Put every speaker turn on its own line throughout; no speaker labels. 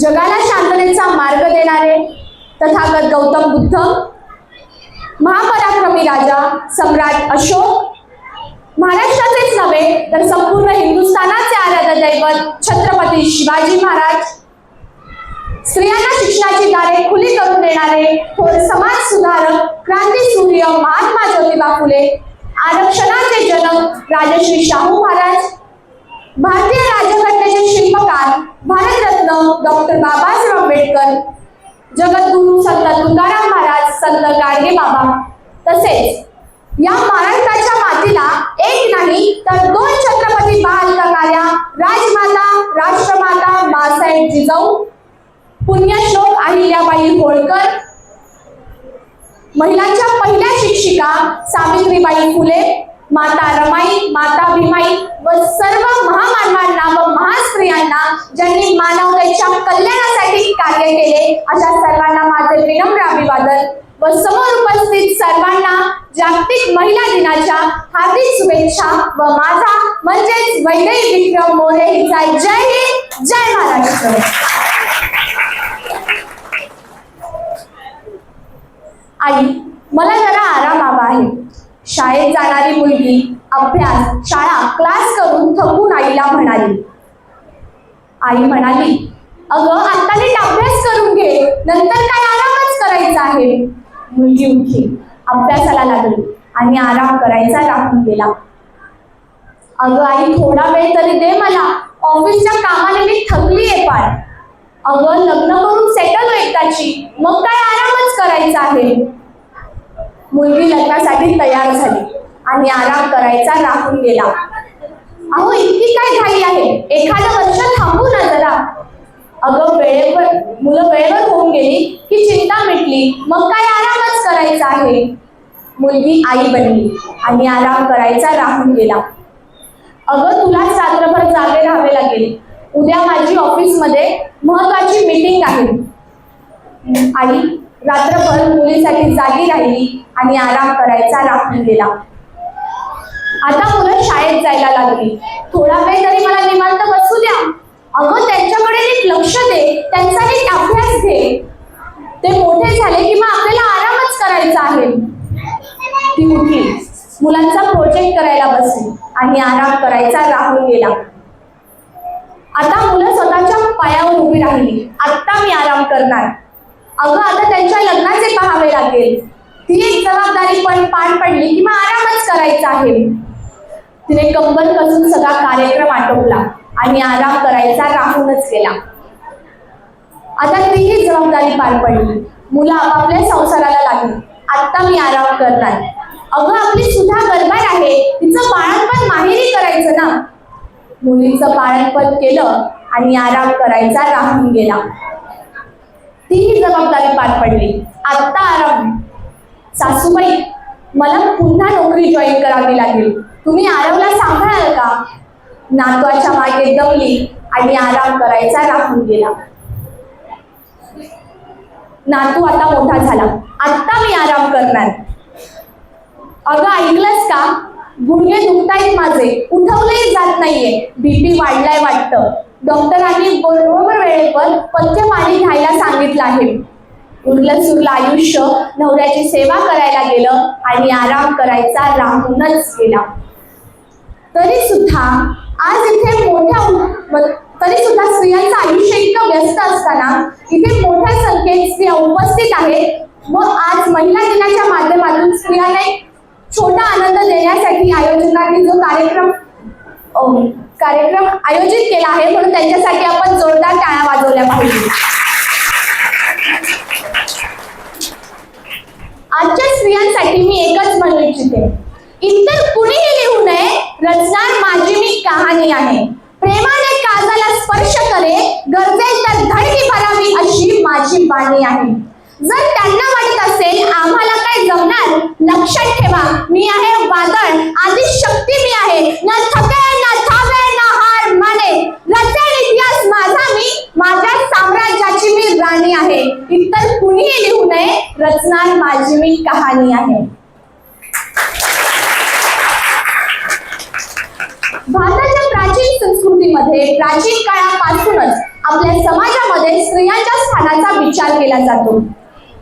जगाला शांततेचा मार्ग देणारे तथागत गौतम बुद्ध महापराक्रमी राजा सम्राट अशोक महाराष्ट्राचेच नव्हे तर संपूर्ण हिंदुस्थानाचे आराध्य दैवत छत्रपती शिवाजी महाराज. स्त्रियांना शिक्षणाची दारे खुली करून देणारे थोर समाज सुधारक क्रांती सूर्य महात्मा ज्योतिबा फुले आरक्षणाचे जनक राजश्री शाहू महाराज भारतीय राज्यघटनेचे शिल्पकार डॉक्टर बाबासाहेब आंबेडकर जगद्गुरु संत तुकाराम महाराज संत गाडगे बाबा. तसेच या महाराष्ट्राच्या मातीला एक नाही तर दोन छत्रपती बाल करणाऱ्या राजमाता राष्ट्रमाता बाळासाहेब जिजाऊ पुण्यश्लोक अहिल्याबाई होळकर महिलांच्या पहिल्या शिक्षिका सावित्रीबाई फुले माता रमाई माता भीमाई व सर्व महामानवांना व महास्त्रियांना ज्यांनी मानवतेच्या कल्याणासाठी कार्य केले अशा सर्वांना माझे विनम्र अभिवादन. व समोर उपस्थित सर्वांना जागतिक महिला दिनाच्या हार्दिक शुभेच्छा व माझा म्हणजेच वैदेही विक्रम मोरे हिचा जय हिंद जय महाराष्ट्र. आई मला जरा आराम हवा आहे. शाळेत जाणारी मुलगी अभ्यास शाळा क्लास करून थकून आईला म्हणाली. आई म्हणाली अगं आता नीट अभ्यास करून घे नंतर काय आरामच करायचा आहे? मुलगी उठली अभ्यासाला लागली आणि आराम करायचा राहून गेला. अगं आई थोडा वेळ तरी दे मला ऑफिसच्या कामाने मी थकली आहे पार अगं लग्न करून सेटल एकदाची मग काय आरामच करायचा आहे? मुलगी लग्नासाठी तयार झाली आणि आराम करायचा राहून गेला. अहो इतकी काय घाई आहे? एखादं वर्ष थांबू ना जरा. अगं वेळेवर मुलं वेळेवर होऊन गेली की चिंता मिटली. मग काय आरामच करायचा आहे? मुलगी आई बनली आणि आराम करायचा राहून गेला. अगं तुलाच रात्रभर जागे राहावे लागेल. उद्या माझी ऑफिसमध्ये महत्वाची मीटिंग आहे. आई रात्रभर मुलीसाठी जागी राहिली आणि आराम करायचा राखून गेला आता मुलं शाळेत जायला लागली. थोडा वेळ तरी मला निवांत बसू द्या. अगं त्यांच्याकडे नीट लक्ष दे. त्यांचा नीट अभ्यास घे. ते मोठे झाले की मग आपल्याला आरामच करायचा आहे. ती उठली मुलांचा प्रोजेक्ट करायला बसली आणि आराम करायचा राहून गेला आता मुलं स्वतःच्या पायावर उभी राहिली. आत्ता मी आराम करणार. अगं आता त्यांच्या लग्नाचे पाहावे लागेल. ती एक जबाबदारी पण पार पडली की मग आरामच करायचा आहे. तिने कंबर कसून सगळा कार्यक्रम आटोपला आणि आराम करायचा राहूनच गेला. आता तीही जबाबदारी पार पडली. मुलं आपापल्या संसाराला लागली. आत्ता मी आराम करणार. अगं आपली सुद्धा गरबार आहे. तिचं बाळणपण माहेरी करायचं ना? मुलीचं बाळणपण केलं आणि आराम करायचा राहून गेला. तीही जबाबदारी पार पडली. आत्ता आराम सासूबाई मला पुन्हा नोकरी जॉईन करावी लागेल. तुम्ही आरवला सांभाळाल का? नातवाच्या मागे दमली आणि आराम करायचा राहून गेला. नातू आता मोठा झाला. आत्ता मी आराम करणार. अगं ऐकलंस का? गुडघे दुखतायत माझे. उठवलंही जात नाहीये. बीपी वाढलाय वाटतं. डॉक्टरांनी बरोबर वेळेवर पथ्य पाणी घ्यायला सांगितलं आहे. उरलं सुरलं आयुष्य नवऱ्याची सेवा करायला गेलं आणि आराम करायचा राहूनच गेला. तरी सुद्धा आज इथे मोठ्या तरी सुद्धा स्त्रियांचं आयुष्य इतकं व्यस्त असताना इथे मोठ्या संख्येत स्त्रिया उपस्थित आहेत. व आज महिला दिनाच्या माध्यमातून स्त्रियांना एक छोटा आनंद देण्यासाठी आयोजनाने जो कार्यक्रम कार्यक्रम आयोजित केला आहे म्हणून त्यांच्यासाठी आपण जोरदार टाळ्या वाजवल्या पाहिजे. आजच्या स्त्रियांसाठी मी एकच म्हणू इच्छिते. इतर कुणीही लिहू नये रचणार माझी मी कहाणी आहे. प्रेमाने काजाला स्पर्श करे गरजेल तर धडकी भरावी अशी माझी बाणी आहे. जर त्यांना वाटत असेल आम्हाला काय जमणार? लक्षात ठेवा मी आहे वादळ आधी शक्ती मी आहे. न थके न थांबे न हार माने. रचेल इतिहास माझा मी माझ्या साम्राज्याची मी राणी आहे. इतर कुणीही लिहू नये रचणार माझी मी कहाणी आहे. भारताच्या प्राचीन संस्कृतीमध्ये प्राचीन काळापासूनच आपल्या समाजामध्ये स्त्रियांच्या स्थानाचा विचार केला जातो.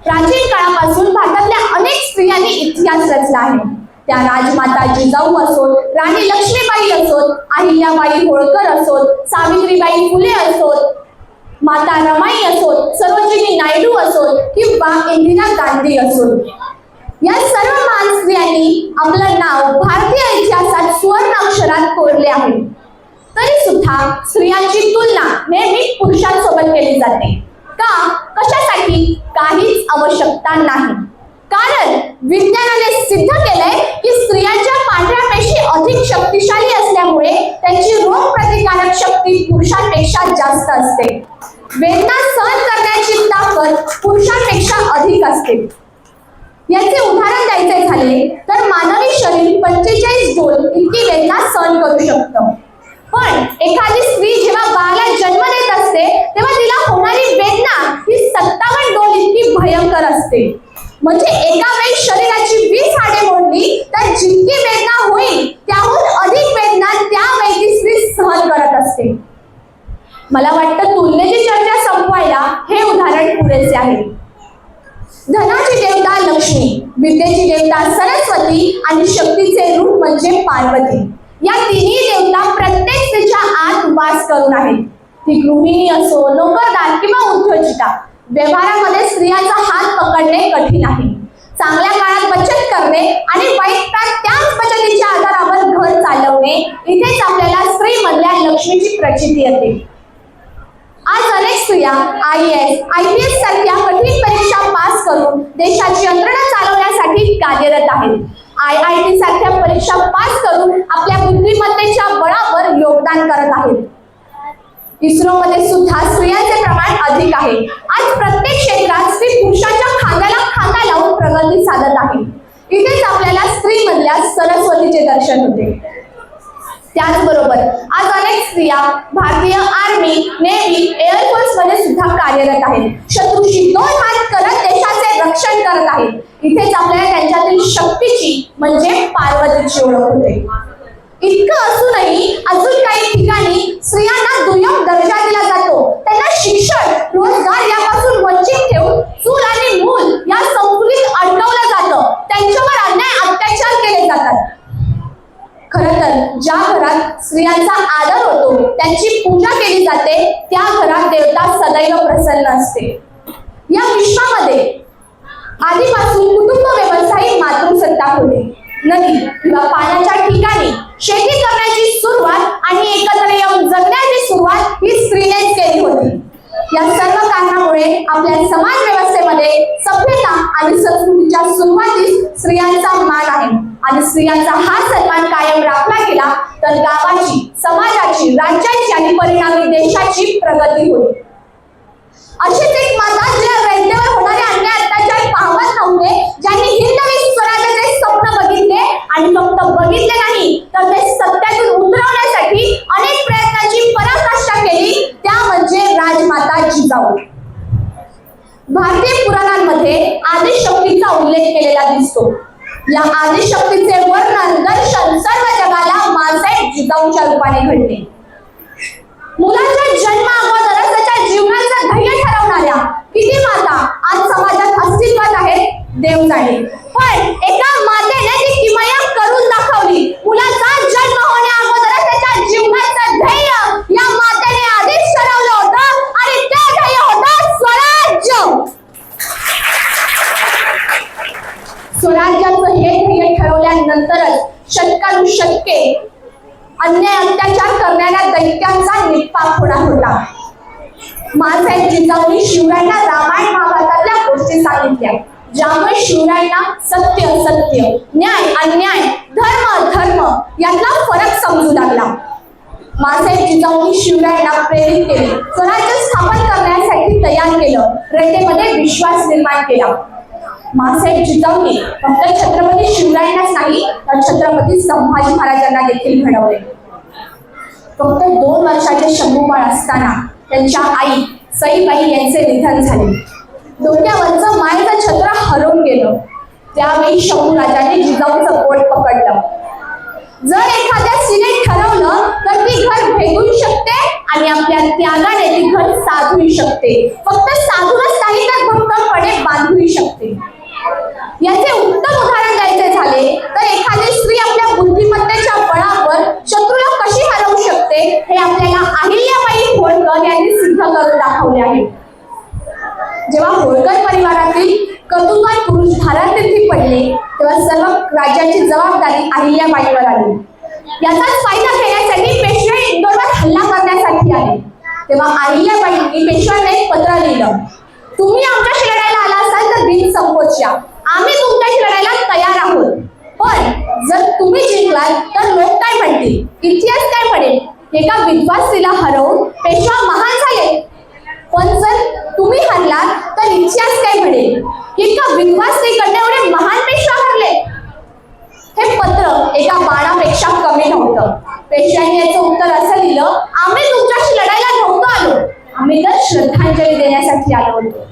प्राचीन काळापासून भारतातल्या अनेक स्त्रियांनी इतिहास रचला आहे. त्या राजमाता जिजाऊ असोत राणी लक्ष्मीबाई असोत अहिल्याबाई होळकर असोत सावित्रीबाई फुले असोत माता रमाई असोत सरोजिनी नायडू असोत किंवा इंदिरा गांधी असोत. या सर्व महान स्त्रियांनी आपलं नाव भारतीय इतिहासात सुवर्ण अक्षरात कोरले आहे. तरी सुद्धा स्त्रियांची तुलना नेहमी पुरुषांसोबत केली जाते. का कशासाठी? काहीच आवश्यकता नाही. कारण विज्ञानाने सिद्ध केलंय की स्त्रियांच्या पांढऱ्या पेशी अधिक शक्तिशाली असल्यामुळे त्यांची रोग प्रतिकारक शक्ती पुरुषांपेक्षा जास्त असते. वेदना सहन करण्याची ताकद पुरुषांपेक्षा अधिक असते. याचे उदाहरण द्यायचे झाले तर मानवी शरीर पंचेचाळीस डोल इतकी वेदना सहन करू शकतं. पण एखादी स्त्री जेव्हा बाळाला जन्म देत असते तेव्हा तिला होणारी वेदना ही सत्तावन्न डोल इतकी भयंकर असते. म्हणजे एका वेळी शरीराची वीस हाडे मोडली तर जितकी वेदना होईल त्याहून अधिक वेदना त्या वेळी स्त्री सहन करत असते. मला वाटतं तुलनेची चर्चा संपवायला हे उदाहरण पुरेसे आहे. धनाची देवता लक्ष्मी विद्येची देवता सरस्वती आणि शक्तीचे रूप म्हणजे पार्वती. या तिन्ही या प्रत्येक स्त्रीच्या आत वास करून आहेत ती गृहिणी असो नोकरदार किंवा उद्योजिका व्यवहारामध्ये स्त्रियांचा हात पकडणे कठीण आहे. चांगल्या काळात बचत करणे आणि वाईट काळात त्याच बचतीच्या आधारावर घर चालवणे इथेच आपल्याला स्त्री मधल्या लक्ष्मीची प्रचिती येते. आज अनेक स्त्रिया I S I P S सारख्या कठीण परीक्षा पास करून देशाची यंत्रणा चालवण्यासाठी कार्यरत आहेत. आय आय टी सारख्या परीक्षा पास करून आपल्या बुद्धिमत्तेच्या बळावर योगदान करत आहेत. इस्रो मध्ये सुद्धा स्त्रियांचे प्रमाण अधिक आहे. आज प्रत्येक क्षेत्रात स्त्री पुरुषाच्या खांद्याला खांदा लावून प्रगती साधत आहे. इथेच आपल्याला स्त्री मधल्या सरस्वतीचे दर्शन होते. त्याचबरोबर आज अनेक स्त्रिया भारतीय आर्मी नेव्ही एअरफोर्समध्ये सुद्धा कार्यरत आहेत. शत्रूशी दोन हात करत देशाचे रक्षण करत आहेत. इथेच आपल्याला त्यांच्यातील शक्तीची म्हणजे पार्वतीची ओळख होते. इतकं असूनही अजून काही ठिकाणी स्त्रियांना दुय्यम दर्जा दिला जातो. त्यांना शिक्षण रोजगार यापासून वंचित ठेवून चूल आणि मूल या संकुलीत अडकवलं जातं. त्यांच्यावर अन्याय अत्याचार केले जातात. खर तर ज्या घरात स्त्रियांचा आदर होतो त्यांची पूजा केली जाते त्या घरात देवता सदैव प्रसन्न असते. या विश्वामध्ये आधीपासून कुटुंब व्यवस्था ही मातृसत्ता होते. नदी किंवा पाण्याच्या ठिकाणी शेती करण्याची सुरुवात आणि एकत्र येऊन जगण्याची सुरुवात ही स्त्रीनेच केली होती. या सर्व कारणामुळे आपल्या समाज व्यवस्थेमध्ये सभ्यता आणि संस्कृतीच्या सुरुवातीस स्त्रियांचा मान आहे आणि स्त्रियांचा हा सन्मान कायम राखला गेला तर गावाची समाजाची राज्याची आणि परिणामी देशाची प्रगती होईल. अशीच एक माता ज्या रयतेवर होणारे अन्याय अत्याचार पाहत नव्हते ज्यांनी हिंदवी स्वराज्याचे स्वप्न बघितले आणि फक्त बघितले नाही तर ते सत्यातून उतरवण्यासाठी अनेक प्रयत्नांची पराकाष्ठा केली त्या म्हणजे राजमाता जिजाऊ भारतीय पुराणांमध्ये आदिशक्तीचा उल्लेख केलेला दिसतो. या आदिशक्तीचे वर्णन दर्शन सर्व जगाला माणसाहेब जिजाऊच्या रूपाने घडले मुलाच्या जन्मा अगोदरच त्याच्या जीवनाचं ध्येय ठरवणाऱ्या किती माता आज समाजात अस्तित्वात आहेत देव जाणे पण एका मातेने ती किमया करून दाखवली मुलाचा जन्म होण्या अगोदरच त्याच्या जीवनाचं ध्येय या मातेने आधीच ठरवलं होतं आणि ते ध्येय होतं स्वराज्य स्वराज्याचं हे ध्येय ठरवल्यानंतरच शतकानुशतके अन्याय अत्याचार करणाऱ्या दैत्यांचा निपाप होणार होता मासाहेब जिजाऊनी शिवरायांना रामायण महाभारतातल्या गोष्टी सांगितल्या ज्यामुळे शिवरायांना सत्य सत्य न्याय अन्याय धर्म अधर्म यातला फरक समजू लागला. मासाहेब जिजाऊनी शिवरायांना प्रेरित केले. स्वराज्य स्थापन करण्यासाठी तयार केलं. रयतेमध्ये विश्वास निर्माण केला. मासाहेब जिजाऊनी फक्त छत्रपती शिवरायांनाच नाही तर छत्रपती संभाजी महाराजांना देखील घडवले. फक्त दोन वर्षाचे शंभूबाळ असताना त्यांच्या आई सईबाई यांचे निधन झाले. डोक्यावरचं मायचं छत्र हरवून गेलं. त्यावेळी शंभू राजाने जिजाऊचं पोट पकडलं. जर एखाद्या स्त्रीने ठरवलं तर ती घर भेटू शकते आणि आपल्या त्यागाने ती घर साधू शकते. फक्त साधूनच नाही तर भक्कमपणे बांधू शकते. याचे उत्तम उदाहरण द्यायचे झाले तर एखादी स्त्री आपल्या बुद्धिमत्तेच्या बळावर शत्रूला कशी हरवू शकते हे आपल्याला अहिल्याबाई होळकर यांनी सिद्ध करून दाखवले आहे जेव्हा होळकर परिवारातील कौतुकात पुरुष धारातीर्थी पडले तेव्हा सर्व राज्याची जबाबदारी अहिल्याबाईवर आली याचाच फायदा घेण्यासाठी पेशवे इंदोरवर हल्ला करण्यासाठी आले तेव्हा अहिल्याबाईंनी पेशव्यांना एक पत्र लिहिलं तुम्ही आमच्याशी लढायला आला असाल तर बिन संकोच या आम्ही तुमच्याशी लढायला तयार आहोत पण जर तुम्ही जिंकलात तर लोक काय म्हणतील इतिहास काय म्हणेल एका विद्वान स्त्रीला हरवून पेशवा महान झाले पण जर तुम्ही हरलात तर इतिहास काय म्हणेल की एका विद्वान स्त्रीकडे एवढे महान पेशवा हरले हे पत्र एका बाणापेक्षा कमी नव्हतं याचं उत्तर असं लिहिलं आम्ही तुमच्याशी लढायला नव्हतो आलो. आम्ही तर श्रद्धांजली देण्यासाठी आलो होतो.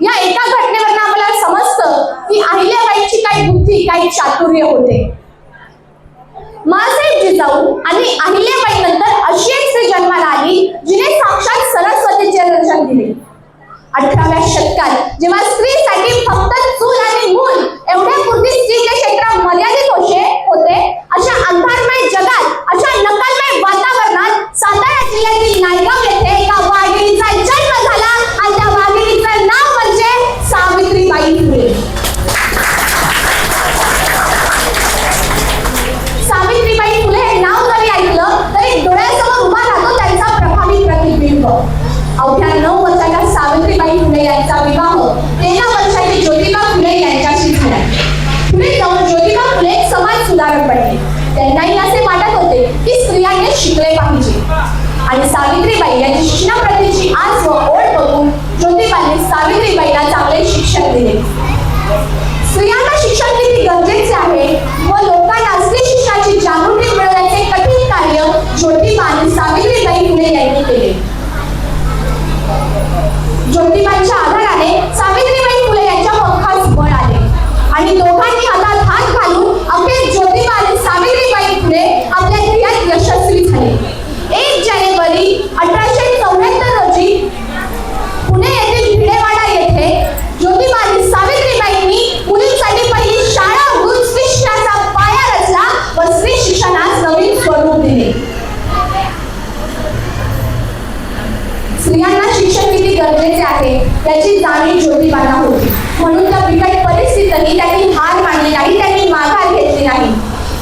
या एका घटनेवरनं आम्हाला समजतं की अहिल्याबाईची काही बुद्धी काही चातुर्य होते. मासाहेब जिजाऊ आणि अहिल्याबाई नंतर अशी एक स्त्री जन्माला आली जिने साक्षात सरस्वतीचे दर्शन दिले. अठराव्या शतकात. जेव्हा स्त्रीसाठी फक्त चूल आणि मूल एवढ्या पूर्वी स्त्रीचे क्षेत्र मर्यादित होते होते अशा अंधारमय जगात अशा नकालमय वातावरणात सातारा जिल्ह्यातील नायगाव येथे एका वाघिणीचा केले. ज्योतिबाईच्या आधाराने सावित्रीबाई फुले यांच्या पंखास बळ आले आणि दोघांनी हातात हात घालून अखेर ज्योतिबा आणि सावित्रीबाई फुले आपल्या ध्येयात यशस्वी झाले एक जानेवारी अठराशे चौऱ्याहत्तर रोजी पुणे येथील भिडेवाडा येथे ज्योतिबा आणि सावित्रीबाईंनी मुलींसाठी पहिली शाळा उघडून स्त्री शिक्षणाचा पाया रचला व स्त्री शिक्षणास नवीन स्वरूप दिले स्त्रियांना शिक्षण किती गरजेचे आहे याची जाणीव ज्योतिबांना होती म्हणून त्या बिकट परिस्थितीतही त्यांनी हार मानली नाही त्यांनी माघार घेतली नाही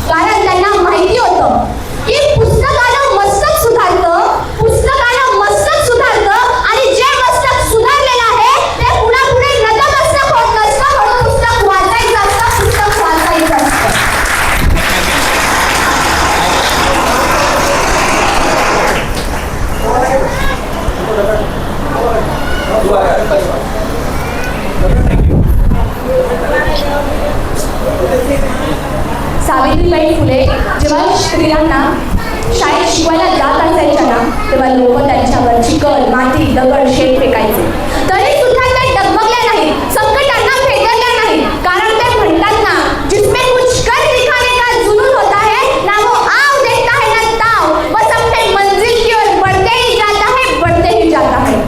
कारण त्यांना माहिती होतं की पुस्तकानं मस्तक सुधारतं पुस्तकानं मस्तक सुधारतं आणि जे मस्तक सुधारलेलं आहे ते पुढे नतमस्तक होत नसतं म्हणून पुस्तक वाचायचं असतं पुस्तक वाचायचं असतं सावित्रीबाई फुले जेव्हा स्त्रियांना शाळेत शिकवायला जात असायच्या ना तेव्हा लोक त्यांच्यावर चिकल माती दगड शेत फेकायचे तरी सुद्धा त्या डगमगल्या नाही संकटांना फेकल्या नाही कारण ते म्हणतात ना जिसमें कुछ कर दिखाने का जुनून होता है ना वो आव देखता है ना ताव बस अपने मंजिल की ओर बढ़ते ही जाता है बढ़ते ही जाता है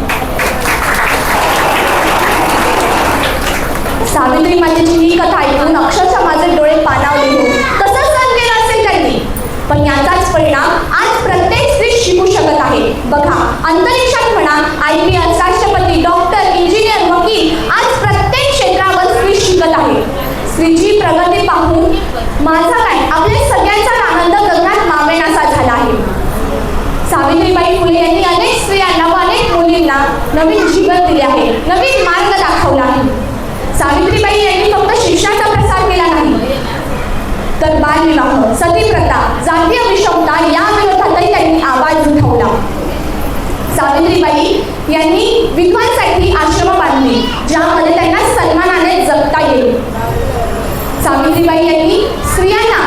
सावित्री मातेची ही कथा ऐकून अक्षरशः माझे डोळे पानावले हो. कसं सहन केलं असेल त्यांनी. पण याचाच परिणाम आज प्रत्येक स्त्री शिकू शकत आहे. बघा अंतरिक्षात म्हणा आय पी एस राष्ट्रपती डॉक्टर इंजिनियर वकील आज प्रत्येक क्षेत्रावर स्त्री शिकत आहे. स्त्रीची प्रगती पाहून माझा काय आपल्या सगळ्यांचा आनंद गगनात मावेनासा झाला आहे. सावित्रीबाई फुले यांनी अनेक स्त्रियांना व अनेक मुलींना नवीन जीवन दिले आहे नवीन मार्ग दाखवला आहे सावित्रीबाई यांनी फक्त शिक्षणाचा प्रसार केला नाही तर बालविवाह सतीप्रथा जातीय विषमता या विरोधातही त्यांनी आवाज उठवला. सावित्रीबाई यांनी विधवांसाठी आश्रम बांधली ज्यामध्ये त्यांना सन्मानाने जगता येईल. सावित्रीबाई यांनी स्त्रियांना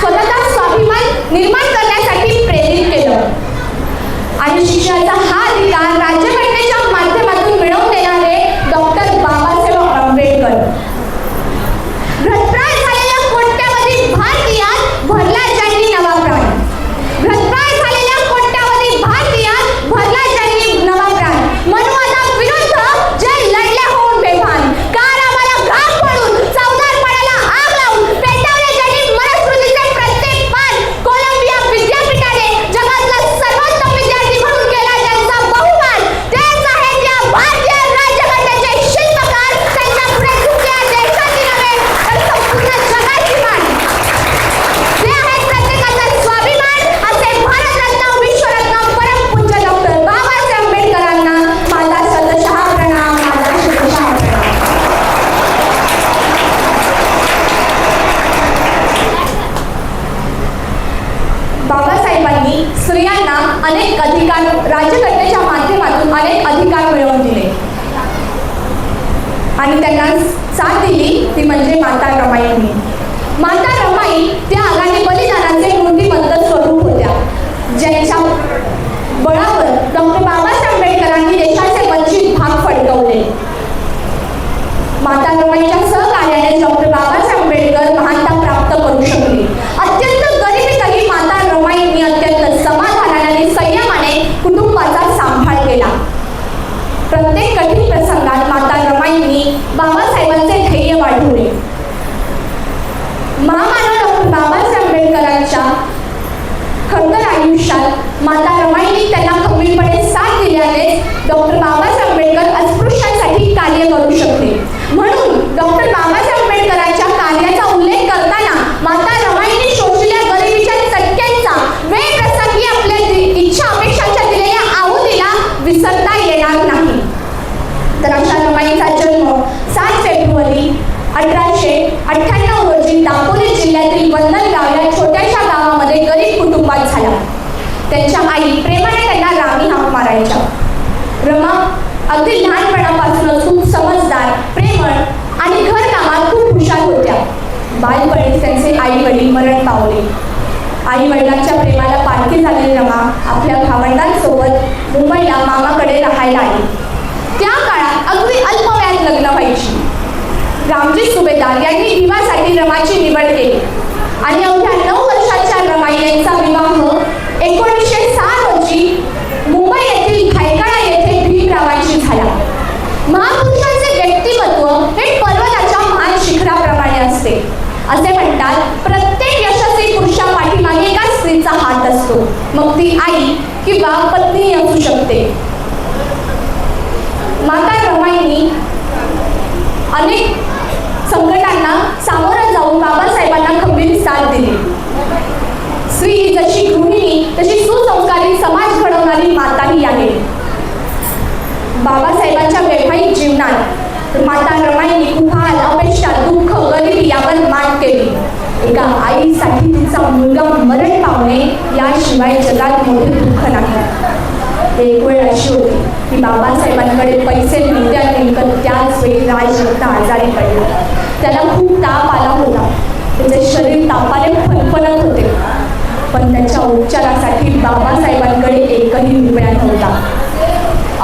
स्वतःचा स्वाभिमान निर्माण करण्यासाठी प्रेरित केलं. आणि शिक्षणाचा मातारामाईच्या सहकार्याने डॉक्टर बाबासाहेब आंबेडकर महानता प्राप्त करू शकले. अत्यंत गरीब गरिबीतही माता रमाईंनी अत्यंत समाधानाने संयमाने कुटुंबाचा सांभाळ केला. प्रत्येक कठीण प्रसंगात माता रमाईंनी बाबासाहेबांचे ध्येय वाढवले. महामानव डॉक्टर बाबासाहेब आंबेडकरांच्या खंडर आयुष्यात माता रमाईंनी त्यांना कमीपणे साथ दिल्याने डॉक्टर बाबासाहेब आंबेडकर अस्पृश्यांसाठी कार्य करू शकते म्हणून डॉक्टर बाबासाहेब आंबेडकरांच्या कार्याचा उल्लेख करताना माता रमाईने शोषलेल्या गरिबीच्या चटक्यांचा वेळप्रसंगी आपल्या इच्छा अपेक्षांच्या दिलेल्या आहुतीला विसरता येणार नाही. तर अशा रमाईचा जन्म सात फेब्रुवारी अठराशे अठ्ठ्याण्णव रोजी दापोली जिल्ह्यातील वंदनगाव या छोट्याशा गावामध्ये गरीब कुटुंबात झाला. त्यांच्या आई प्रेमा त्यांना रामी हाक मारायच्या रमा अगदी लहानपणापासूनच खूप समजदार प्रेमळ आणि घरकामात खूप हुशार होत्या बालपणी त्यांचे आई वडील मरण पावले. आई वडिलांच्या प्रेमाला पालखी झालेली रमा. आपल्या भावंडांसोबत मुंबईला मामाकडे राहायला आली. त्या काळात अगदी अल्प वयात लग्न व्हायची. रामजी सुभेदार यांनी विवाहासाठी रमाची निवड केली. आणि अवघ्या नऊ वर्षाच्या रमा यांचा विवाह एकोणीसशे सहा रोजी मुंबई येथील भायखळा येथे भीमरावांशी झाला. महापुरुषांचे व्यक्तिमत्व हे पर्वताच्या महान शिखराप्रमाणे असते. असे म्हणतात प्रत्येक यशस्वी पुरुषा पाठीमागे एका स्त्रीचा हात असतो. मग ती आई किंवा पत्नी असू शकते. माता रमाईंनी अनेक संकटांना सामोरं जाऊन बाबासाहेबांना खंबीर साथ दिली. स्त्री जशी गृहिणी तशी सुसंस्कारी समाज घडवणारी माताही आहे. बाबासाहेबांच्या वैवाहिक जीवनात माता रमाईने कुहाल अपेक्षा दुःख गरिबी यावर मात केली. एका आईसाठी तिचा मुलगा मरण पावणे याशिवाय जगात मोठे दुःख नाही. एक वेळ अशी होती की बाबासाहेबांकडे पैसे नव्हते आणि नेमकं त्याच वेळी राजरत्न आजारी पडला. त्याला खूप ताप आला होता. त्याचे शरीर तापाने फणफणत होते. पण त्याच्या उपचारासाठी बाबासाहेबांकडे एकही रुपया नव्हता.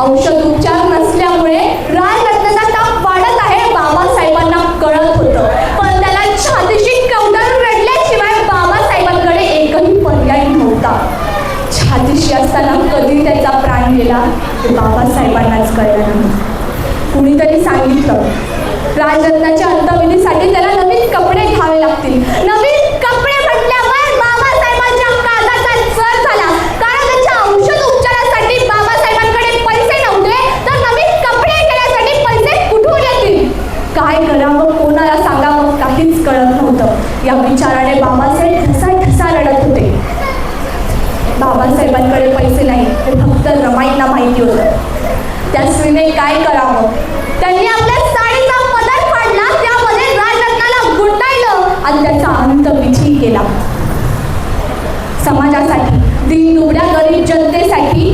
औषध उपचार नसल्यामुळे राजरत्नाचा ताप वाढत आहे बाबासाहेबांना कळत होतं पण त्याला छातीशी कवटाळून रडल्याशिवाय बाबासाहेबांकडे एकही पर्याय नव्हता छातीशी असताना कधी त्याचा प्राण बाबासाहेबांनाच कळलं नाही. कुणीतरी सांगितलं राजरत्नाच्या अंतविधीसाठी त्याला नवीन कपडे घ्यावे लागतील. नवीन कपडे म्हटल्यावर बाबासाहेबांच्या काळजाचा जर झाला कारण त्यांच्या औषध उपचारासाठी बाबासाहेबांकडे पैसे नव्हते तर नवीन कपडे घेण्यासाठी पैसे कुठून येतील? काय करावं कोणाला सांगावं काहीच कळत नव्हतं. या विचाराने बाबासाहेब बाबासाहेबांकडे पैसे नाही हे फक्त रमाईंना माहिती होतं. त्या स्त्रीने काय करावं? त्यांनी आपल्या साडीचा पदर फाडला त्यामध्ये राजरत्नाला गुंडाळलं आणि त्याचा अंतविधी केला. समाजासाठी दिन दुबळ्या गरीब जनतेसाठी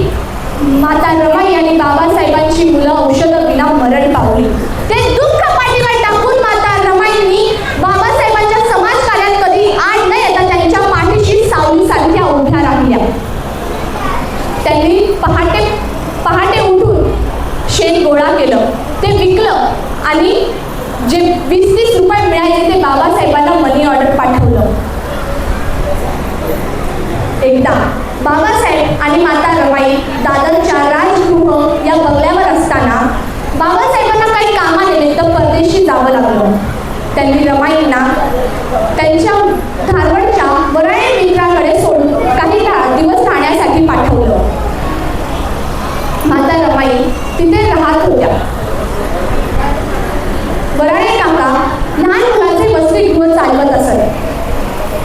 माता रमाई आणि बाबासाहेबांची मुलं औषधं विना मरण पावली ते दुःख पाठीवर टाकून माता रमाईंनी बाबासाहेबांच्या समाजकार्यात कधी आड न येता त्यांच्या पाठीशी सावलीसारख्या उभ्या राहिल्या त्यांनी पहाटे पहाटे उठून गोळा केलं ते विकलं आणि जे वीस तीस रुपये मिळाले ते बाबासाहेबांना मनी ऑर्डर पाठवलं. एकदा बाबासाहेब आणि माता रमाई दादरच्या राजगृह या बंगल्यावर असताना बाबासाहेबांना काही कामानिमित्त परदेशी जावं लागलं. त्यांनी रमाईंना त्यांच्या धारवडच्या वराळे मित्राकडे सोडून काही काळ दिवस राहण्यासाठी पाठवलं. माता रमाई तिथे राहत होत्या. वराळे काका लहान मुलांचे वसतिगृह चालवत असत.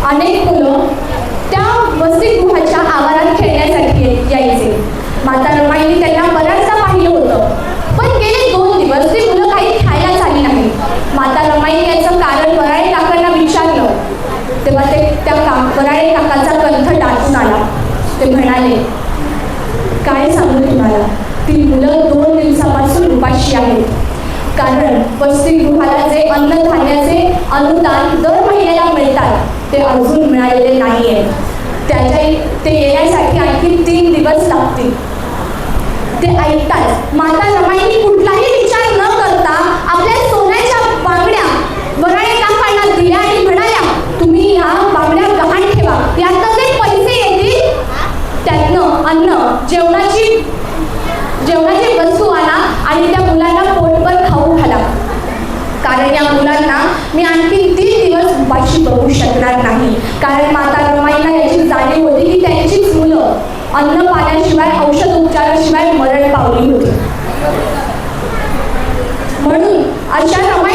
अनेक मुलं त्या वसतिगृहाच्या आवारात खेळण्यासाठी यायचे. माता रमाईने त्यांना बऱ्याचदा पाहिलं होतं. पण गेले दोन दिवस ती मुलं काही खायला झाली नाही माता रमाईने याचं कारण वराळे काकांना विचारलं. तेव्हा ते त्या का वराळे काकाचा कंठ दाटून आला. ते म्हणाले काय सांगू तुम्हाला? ती मुलं दोन दिवसापासून उपाशी आहेत कारण वसतिगृहाला जे अन्नधान्याचे अनुदान दर महिन्याला मिळतात ते अजून मिळालेले नाही आहे त्याच्या ते येण्यासाठी आणखी तीन दिवस लागतील. ते ऐकताच माता रमाईनी कुठलाही विचार न करता आपल्या सोन्याच्या बांगड्या वराळे काकांना दिल्या आणि म्हणाल्या तुम्ही ह्या बांगड्या गहाण ठेवा. यातनं जे पैसे येतील त्यातनं अन्न जेवणाची जेवणाची वस्तू आला आणि त्या मुलांना पोटभर खाऊ घाला. कारण या मुलांना मी आणखी तीन दिवस उपाशी बघू शकणार नाही. कारण माता रमाईला याची जाणीव होती की त्यांचीच मुलं अन्न पाण्याशिवाय औषध उपचाराशिवाय मरण पावली होती. म्हणून अशा रमाई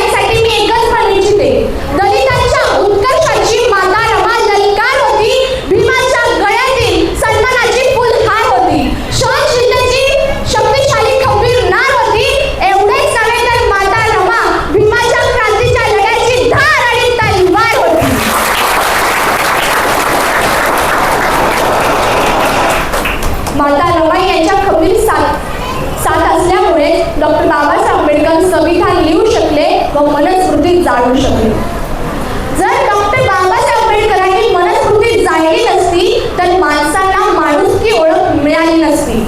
मनस्मृतीत जाळू शकले. जर डॉक्टर बाबासाहेब आंबेडकरांनी मनस्मृतीत जाळली नसती तर माणसांना माणुसकी ओळख मिळाली नसती.